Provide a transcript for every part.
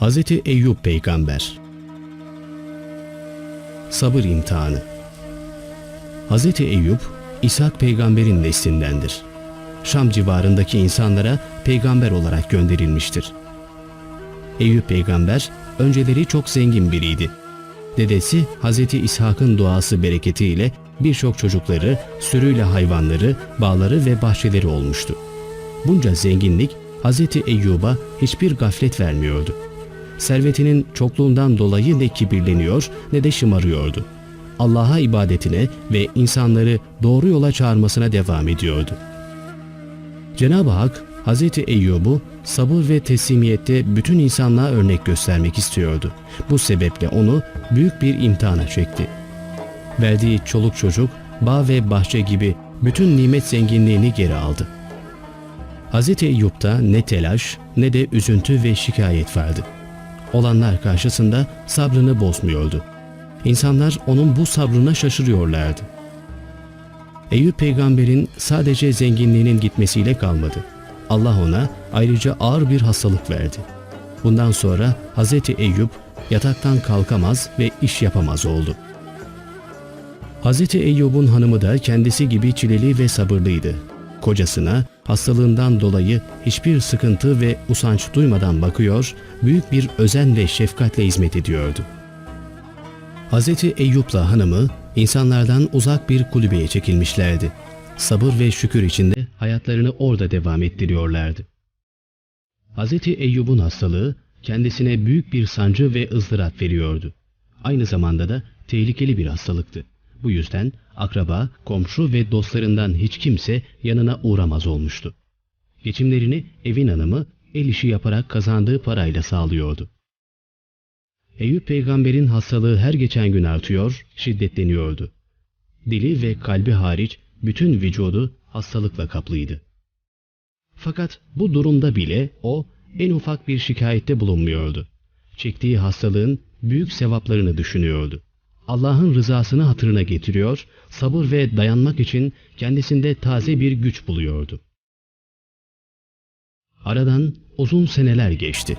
Hz. Eyüp Peygamber Sabır imtihanı Hz. Eyüp, İshak peygamberin neslindendir. Şam civarındaki insanlara peygamber olarak gönderilmiştir. Eyüp peygamber önceleri çok zengin biriydi. Dedesi Hz. İshak'ın duası bereketiyle birçok çocukları, sürüyle hayvanları, bağları ve bahçeleri olmuştu. Bunca zenginlik Hz. Eyyub'a hiçbir gaflet vermiyordu. Servetinin çokluğundan dolayı ne kibirleniyor ne de şımarıyordu. Allah'a ibadetine ve insanları doğru yola çağırmasına devam ediyordu. Cenab-ı Hak Hz. Eyyub'u sabır ve teslimiyette bütün insanlığa örnek göstermek istiyordu. Bu sebeple onu büyük bir imtihana çekti. Verdiği çoluk çocuk, bağ ve bahçe gibi bütün nimet zenginliğini geri aldı. Hz. Eyyub'da ne telaş ne de üzüntü ve şikayet vardı. Olanlar karşısında sabrını bozmuyordu. İnsanlar onun bu sabrına şaşırıyorlardı. Eyüp peygamberin sadece zenginliğinin gitmesiyle kalmadı. Allah ona ayrıca ağır bir hastalık verdi. Bundan sonra Hz. Eyüp yataktan kalkamaz ve iş yapamaz oldu. Hz. Eyyub'un hanımı da kendisi gibi çileli ve sabırlıydı. Kocasına hastalığından dolayı hiçbir sıkıntı ve usanç duymadan bakıyor, büyük bir özen ve şefkatle hizmet ediyordu. Hz. Eyyup'la hanımı insanlardan uzak bir kulübeye çekilmişlerdi. Sabır ve şükür içinde hayatlarını orada devam ettiriyorlardı. Hz. Eyyub'un hastalığı kendisine büyük bir sancı ve ızdırap veriyordu. Aynı zamanda da tehlikeli bir hastalıktı. Bu yüzden akraba, komşu ve dostlarından hiç kimse yanına uğramaz olmuştu. Geçimlerini evin hanımı el işi yaparak kazandığı parayla sağlıyordu. Eyüp peygamberin hastalığı her geçen gün artıyor, şiddetleniyordu. Dili ve kalbi hariç bütün vücudu hastalıkla kaplıydı. Fakat bu durumda bile o en ufak bir şikayette bulunmuyordu. Çektiği hastalığın büyük sevaplarını düşünüyordu. Allah'ın rızasını hatırına getiriyor, sabır ve dayanmak için kendisinde taze bir güç buluyordu. Aradan uzun seneler geçti.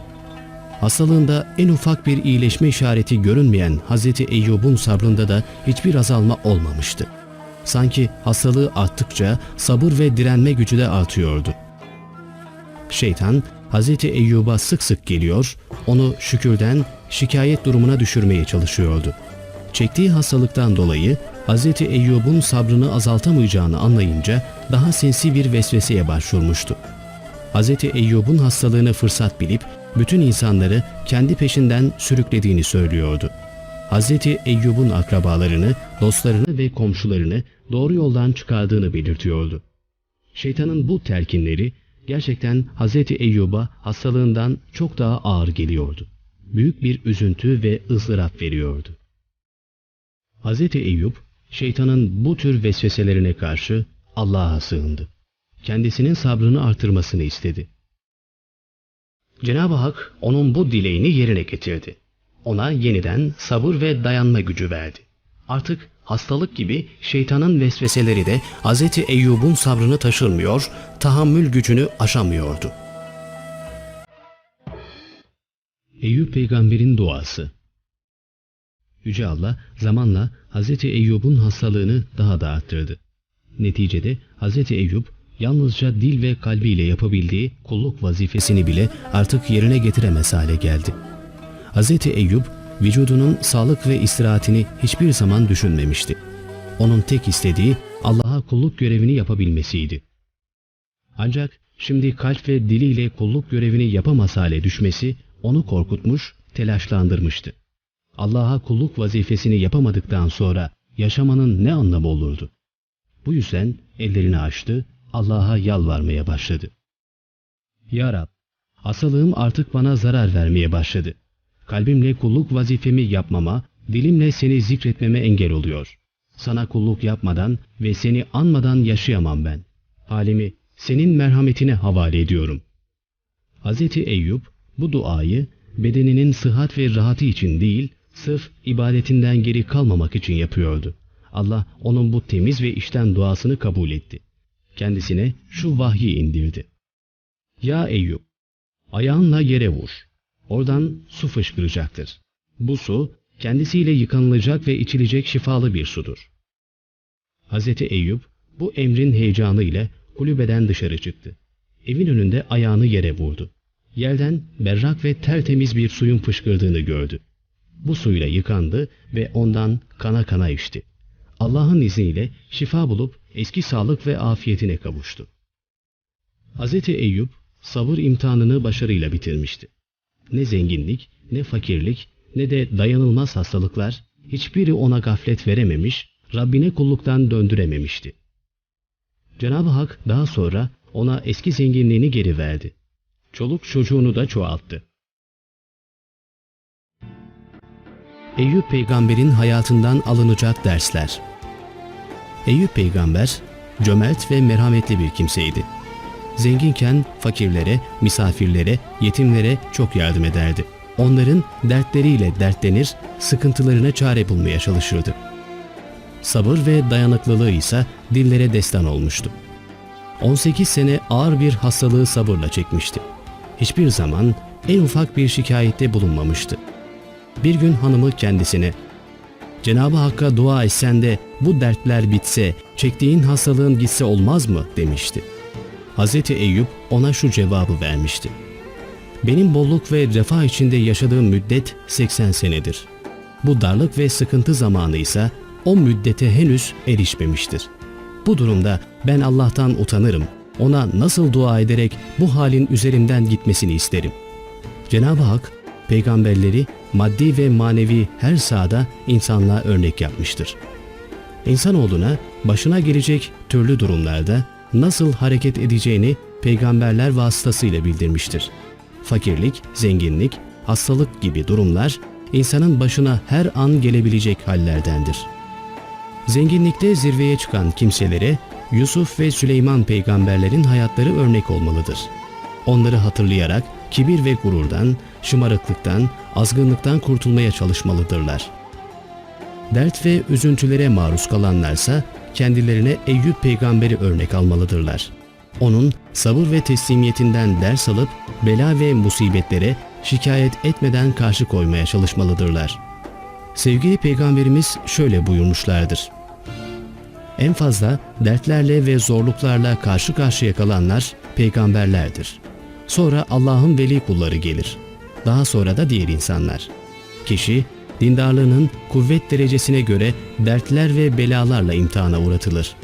Hastalığında en ufak bir iyileşme işareti görünmeyen Hz. Eyyub'un sabrında da hiçbir azalma olmamıştı. Sanki hastalığı arttıkça sabır ve direnme gücü de artıyordu. Şeytan Hz. Eyyub'a sık sık geliyor, onu şükürden şikayet durumuna düşürmeye çalışıyordu. Çektiği hastalıktan dolayı Hz. Eyyub'un sabrını azaltamayacağını anlayınca daha sinsi bir vesveseye başvurmuştu. Hz. Eyyub'un hastalığını fırsat bilip bütün insanları kendi peşinden sürüklediğini söylüyordu. Hz. Eyyub'un akrabalarını, dostlarını ve komşularını doğru yoldan çıkardığını belirtiyordu. Şeytanın bu telkinleri gerçekten Hz. Eyyub'a hastalığından çok daha ağır geliyordu. Büyük bir üzüntü ve ızdırap veriyordu. Hz. Eyüp, şeytanın bu tür vesveselerine karşı Allah'a sığındı. Kendisinin sabrını artırmasını istedi. Cenab-ı Hak onun bu dileğini yerine getirdi. Ona yeniden sabır ve dayanma gücü verdi. Artık hastalık gibi şeytanın vesveseleri de Hz. Eyyub'un sabrını taşırmıyor, tahammül gücünü aşamıyordu. Eyüp peygamberin duası Yüce Allah zamanla Hz. Eyyub'un hastalığını daha da arttırdı. Neticede Hz. Eyyub yalnızca dil ve kalbiyle yapabildiği kulluk vazifesini bile artık yerine getiremez hale geldi. Hz. Eyyub vücudunun sağlık ve istirahatini hiçbir zaman düşünmemişti. Onun tek istediği Allah'a kulluk görevini yapabilmesiydi. Ancak şimdi kalp ve diliyle kulluk görevini yapamaz hale düşmesi onu korkutmuş, telaşlandırmıştı. Allah'a kulluk vazifesini yapamadıktan sonra yaşamanın ne anlamı olurdu? Bu yüzden ellerini açtı, Allah'a yalvarmaya başladı. Ya Rab, hastalığım artık bana zarar vermeye başladı. Kalbimle kulluk vazifemi yapmama, dilimle seni zikretmeme engel oluyor. Sana kulluk yapmadan ve seni anmadan yaşayamam ben. Halimi senin merhametine havale ediyorum. Hz. Eyüp bu duayı bedeninin sıhhat ve rahatı için değil, sırf ibadetinden geri kalmamak için yapıyordu. Allah onun bu temiz ve işten duasını kabul etti. Kendisine şu vahyi indirdi. Ya Eyüp! Ayağınla yere vur. Oradan su fışkıracaktır. Bu su kendisiyle yıkanılacak ve içilecek şifalı bir sudur. Hz. Eyüp bu emrin heyecanı ile kulübeden dışarı çıktı. Evin önünde ayağını yere vurdu. Yerden berrak ve tertemiz bir suyun fışkırdığını gördü. Bu suyla yıkandı ve ondan kana kana içti. Allah'ın izniyle şifa bulup eski sağlık ve afiyetine kavuştu. Hz. Eyüp sabır imtihanını başarıyla bitirmişti. Ne zenginlik, ne fakirlik, ne de dayanılmaz hastalıklar hiçbiri ona gaflet verememiş, Rabbine kulluktan döndürememişti. Cenab-ı Hak daha sonra ona eski zenginliğini geri verdi. Çoluk çocuğunu da çoğalttı. Eyüp peygamberin hayatından alınacak dersler. Eyüp peygamber cömert ve merhametli bir kimseydi. Zenginken fakirlere, misafirlere, yetimlere çok yardım ederdi. Onların dertleriyle dertlenir, sıkıntılarına çare bulmaya çalışırdı. Sabır ve dayanıklılığı ise dillere destan olmuştu. 18 sene ağır bir hastalığı sabırla çekmişti. Hiçbir zaman en ufak bir şikayette bulunmamıştı. Bir gün hanımı kendisine Cenab-ı Hakk'a dua etsen de bu dertler bitse, çektiğin hastalığın gitse olmaz mı demişti. Hz. Eyüp ona şu cevabı vermişti. Benim bolluk ve refah içinde yaşadığım müddet 80 senedir. Bu darlık ve sıkıntı zamanı ise o müddete henüz erişmemiştir. Bu durumda ben Allah'tan utanırım. Ona nasıl dua ederek bu halin üzerimden gitmesini isterim. Cenab-ı Hak peygamberleri maddi ve manevi her sahada insanlığa örnek yapmıştır. İnsanoğluna başına gelecek türlü durumlarda nasıl hareket edeceğini peygamberler vasıtasıyla bildirmiştir. Fakirlik, zenginlik, hastalık gibi durumlar insanın başına her an gelebilecek hallerdendir. Zenginlikte zirveye çıkan kimselere Yusuf ve Süleyman peygamberlerin hayatları örnek olmalıdır. Onları hatırlayarak kibir ve gururdan, şımarıklıktan, azgınlıktan kurtulmaya çalışmalıdırlar. Dert ve üzüntülere maruz kalanlarsa kendilerine Eyüp peygamberi örnek almalıdırlar. Onun sabır ve teslimiyetinden ders alıp bela ve musibetlere şikayet etmeden karşı koymaya çalışmalıdırlar. Sevgili peygamberimiz şöyle buyurmuşlardır. En fazla dertlerle ve zorluklarla karşı karşıya kalanlar peygamberlerdir. Sonra Allah'ın veli kulları gelir. Daha sonra da diğer insanlar. Kişi dindarlığının kuvvet derecesine göre dertler ve belalarla imtihana uğratılır.